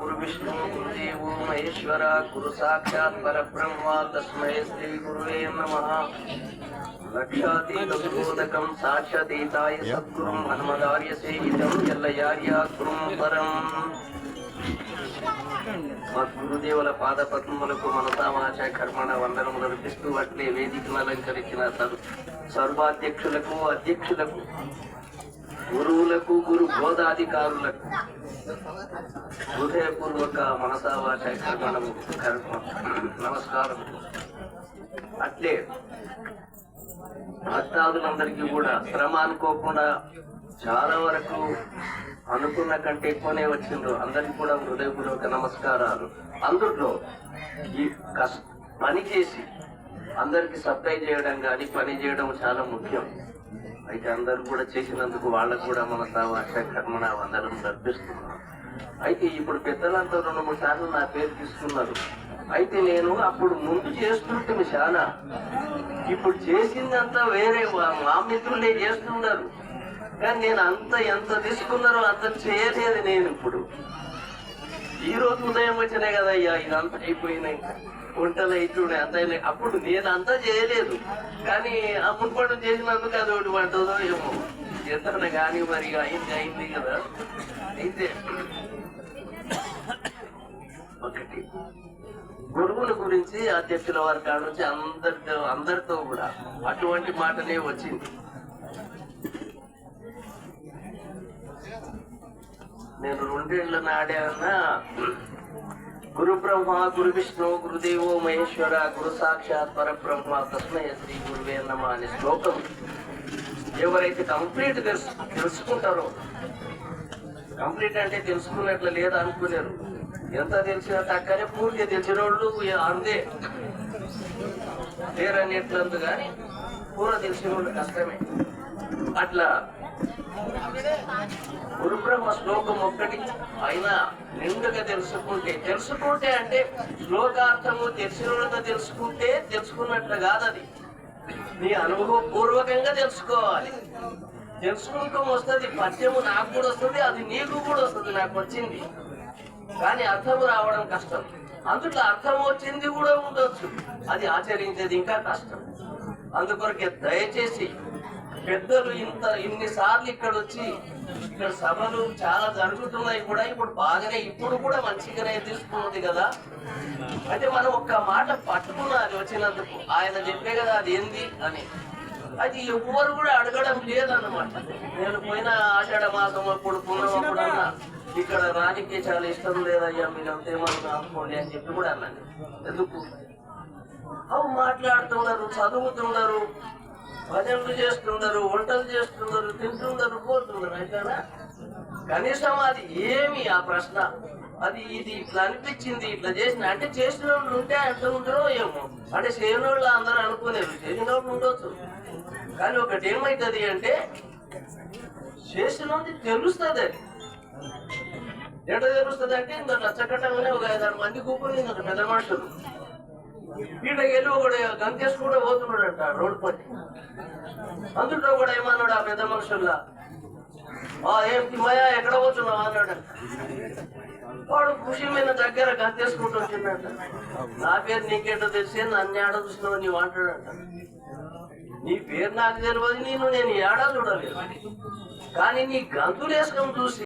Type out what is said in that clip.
गुरु विष्णु गुरुदेव, महेश्वर गुरु साक्षात् परब्रह्म, तस्मै श्री गुरुवे नमः। लक्षातीतबोधकं साक्षातीताय सद्गुरुं हनुमदार्यसे इदं यल्लयार्य गुरुं గురుదేవుల పాద పద్మములకు మనసామాచ కర్మణ వందనములు అర్పిస్తూ అట్లే వేదికను అలంకరించిన సర్- సర్వాధ్యక్షులకు అధ్యక్షులకు గురువులకు గురు బోధాధికారులకు హృదయపూర్వక మనసావాచ కర్మణము కర్మ నమస్కారం అట్లే భక్తాదులందరికీ కూడా శ్రమ అనుకోకుండా చాలా వరకు అనుకున్న కంటే ఎక్కువనే వచ్చిండ్రు. అందరికి కూడా హృదయపూర్వక నమస్కారాలు. అందులో ఈ కష్ట పని చేసి అందరికి సప్లై చేయడం కానీ పని చేయడం చాలా ముఖ్యం. అయితే అందరూ కూడా చేసినందుకు వాళ్ళకు కూడా మన సావాస కర్మణ వందనం అర్పిస్తున్నాం. అయితే ఇప్పుడు పెద్దలంతా రెండు మూడు సార్లు నా పేరు తీసుకున్నారు. అయితే నేను అప్పుడు ముందు చేస్తుంటే చాలా ఇప్పుడు చేసిందంతా వేరే మా మిత్రులే చేస్తున్నారు. కానీ నేను అంత ఎంత తీసుకున్నారో అంత చేయలేదు నేను ఇప్పుడు. ఈ రోజు ఉదయం వచ్చినాయి కదా అయ్యా ఇదంతా అయిపోయినాయి. వంటలు అయితే అంత అప్పుడు నేను అంతా చేయలేదు. కానీ ఆ మున్పడం చేసినందుకు అది ఒకటి పడుతుందో ఏమో. ఎంతన కానీ మరి అయింది అయింది కదా. అయితే ఒకటి. గురువుల గురించి అధ్యక్షుల వారి కాడ నుంచి అందరితో అందరితో కూడా అటువంటి మాటనే వచ్చింది. నేను రెండేళ్ళ నాడేనా గురు బ్రహ్మ గురు విష్ణు గురుదేవో మహేశ్వర గురు సాక్షాత్ పరబ్రహ్మ తస్మయ శ్రీ గురువే నమ అనే శ్లోకం ఎవరైతే కంప్లీట్ తెలుసు తెలుసుకుంటారో కంప్లీట్ అంటే తెలుసుకున్నట్లు లేదా అనుకునేరు. ఎంత తెలిసినా తక్కనే పూర్తిగా తెలిసిన వాళ్ళు అందే వేరన్నిట్లందు కానీ పూర తెలిసిన వాళ్ళు కష్టమే. అట్లా గురుబ్రహ్మ శ్లోకం ఒక్కటి అయినా నిండుగా తెలుసుకుంటే తెలుసుకుంటే అంటే శ్లోకార్థము తెలిసిన తెలుసుకుంటే తెలుసుకున్నట్లు కాదు అది నీ అనుభవపూర్వకంగా తెలుసుకోవాలి. తెలుసుకుంటూ వస్తుంది పద్యము నాకు కూడా వస్తుంది అది నీకు కూడా వస్తుంది నాకు వచ్చింది. కానీ అర్థము రావడం కష్టం. అందులో అర్థం వచ్చింది కూడా ఉండొచ్చు. అది ఆచరించేది ఇంకా కష్టం. అందుకొరకే దయచేసి పెద్దలు ఇంత ఇన్నిసార్లు ఇక్కడ వచ్చి ఇక్కడ సభలు చాలా జరుగుతున్నాయి కూడా ఇప్పుడు బాగానే ఇప్పుడు కూడా మంచిగానే తీసుకున్నది కదా. అయితే మనం ఒక్క మాట పట్టుకున్నది వచ్చినందుకు ఆయన చెప్పే కదా అది ఏంది అని. అది ఎవ్వరు కూడా అడగడం లేదన్నమాట. నేను పోయిన ఆషాఢ మాసం అప్పుడు పుణ్యం అప్పుడు అన్నా ఇక్కడ రాజకీయ చాలా ఇష్టం లేదయ్యా మీరు అంతేమన్నా అనుకోండి అని చెప్పి కూడా అన్నాను ఎందుకు? అవి మాట్లాడుతున్నారు చదువుతున్నారు భజనలు చేస్తున్నారు వంటలు చేస్తున్నారు తింటున్నారు పోతున్నారు అయితేనా కనీసం అది ఏమి ఆ ప్రశ్న? అది ఇది ఇట్లా అనిపించింది ఇట్లా చేసిన అంటే చేసిన వాళ్ళు ఉంటే అట్లా ఉంటారో ఏమో. అంటే చేయని వాళ్ళు అందరూ అనుకునేది చేసిన వాళ్ళు ఉండొచ్చు. కానీ ఒకటి ఏమవుతుంది అంటే చేసిన తెలుస్తుంది అది. ఎట్లా తెలుస్తుంది అంటే ఇంత నచ్చకట్టంగానే ఒక ఐదారు మంది కూకుని ఇంత పెద్ద మనుషులు. వీళ్ళకి వెళ్ళి ఒకడు గంకేష్ కూడా పోతున్నాడంట రోడ్ పట్టి అందులో కూడా ఏమన్నాడు ఆ పెద్ద మనుషుల్లా? ఆ ఏం తిమ్మయ్య ఎక్కడ పోతున్నావు? అన్నాడు. వాడు ఖుషి మీద దగ్గర గంతేసుకుంటూ వచ్చిందంట. నా పేరు నీకేటో తెలిసి నన్ను ఏడ చూసినావు నీవు అంటాడంట. నీ పేరు నాకు తెలియదు నేను నేను ఏడా చూడలేదు. కానీ నీ గంతులు వేసుకొని చూసి